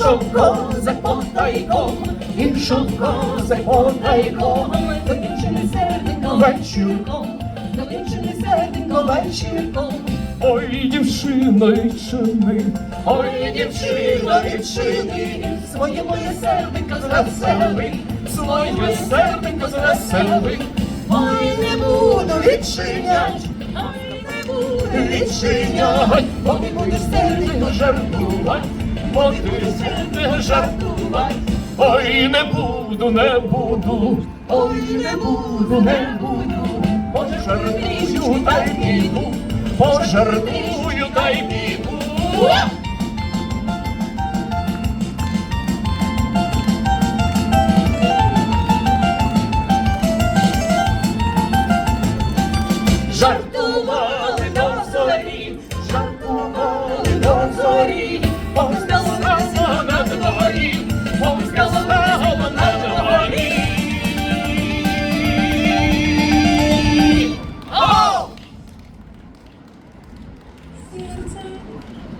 ішов козак потайком, ішов козак потайком, до дівчини серденько вечірком, до дівчини серденько вечірком. Ой, дівчино, відчини, Ой, дівчино, відчини, своє моє серденько звесели, своє серденько звесели. Ой, не буду відчинять, ой, не буду відчинять, бо не будеш серденько жартувати, ти не. Ой, не буду, не буду, ой, не буду, не буду, пожартую та й піду, пожартую та й піду. see into it.